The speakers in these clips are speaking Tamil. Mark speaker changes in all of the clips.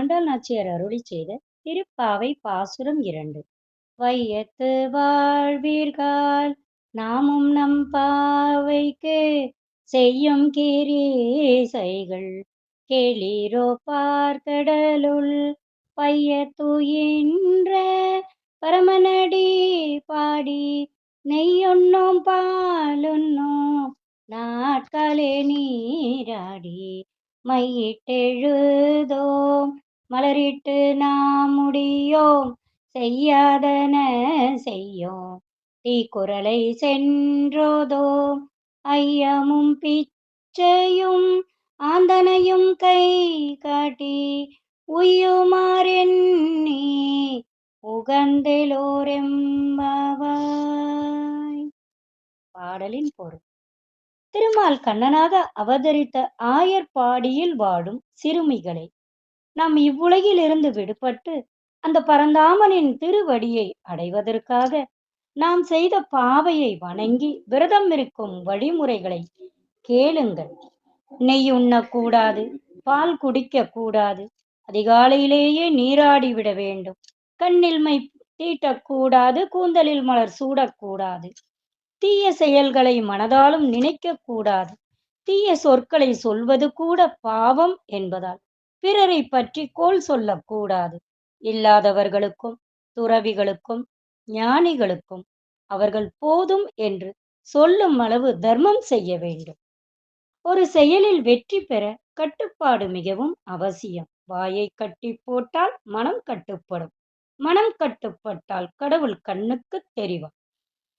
Speaker 1: ஆண்டாள் நாச்சியார் அருளி செய்த திருப்பாவை பாசுரம் இரண்டு. வையத்து வாழ்வீர்கள் நாமும் நம் பாவைக்கு செய்யும் கிரீசைகள். கேளீரோ பார்க்கடலுள் பையத்துயின்ற பரமனடி பாடி நெய்யொன்னும் பாலுண்ணோம் நாட்களே நீராடி மையிட்டெழுதோம் மலரிட்டு நாம் முடியோம். செய்யாதன செய்யோம். தீக்குறளை சென்றோதோ ஐயமும் பிச்சையும் ஆந்தனையும் கை காட்டி உய்யுமாறெண்ணி உகந்தெலோரெம்பாய் பாடலின் பொருள். திருமால் கண்ணனாக அவதரித்த ஆயர்பாடியில் வாடும் சிறுமிகளை நாம் இவ்வுலகில் இருந்து விடுபட்டு அந்த பரந்தாமனின் திருவடியை அடைவதற்காக நாம் செய்த பாவையை வணங்கி விரதம் இருக்கும் வழிமுறைகளை கேளுங்கள். நெய் உண்ணக்கூடாது பால் குடிக்க கூடாது அதிகாலையிலேயே நீராடி விட வேண்டும். கண்ணில்மை தீட்டக்கூடாது கூந்தலில் மலர் சூடக்கூடாது தீய செயல்களை மனதாலும் நினைக்க கூடாது. தீய சொற்களை சொல்வது கூட பாவம் என்பதால் பிறரை பற்றி கோல் சொல்லக்கூடாது இல்லாதவர்களுக்கும் துறவிகளுக்கும் ஞானிகளுக்கும் அவர்கள் போதும் என்று சொல்லும் அளவு தர்மம் செய்ய வேண்டும். ஒரு செயலில் வெற்றி பெற கட்டுப்பாடு மிகவும் அவசியம். வாயை கட்டி போட்டால் மனம் கட்டுப்படும். மனம் கட்டுப்பட்டால் கடவுள் கண்ணுக்கு தெரிவார்.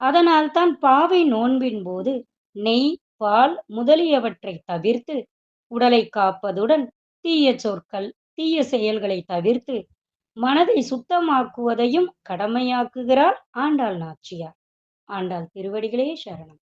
Speaker 1: அதனால் தான் பாவை நோன்பின் போது நெய் பால் முதலியவற்றை தவிர்த்து உடலை காப்பதுடன் தீய சொற்கள் தீய செயல்களை தவிர்த்து மனதை சுத்தமாக்குவதையும் கடமையாக்குகிறார் ஆண்டாள் நாச்சியார். ஆண்டாள் திருவடிகளே சரணம்.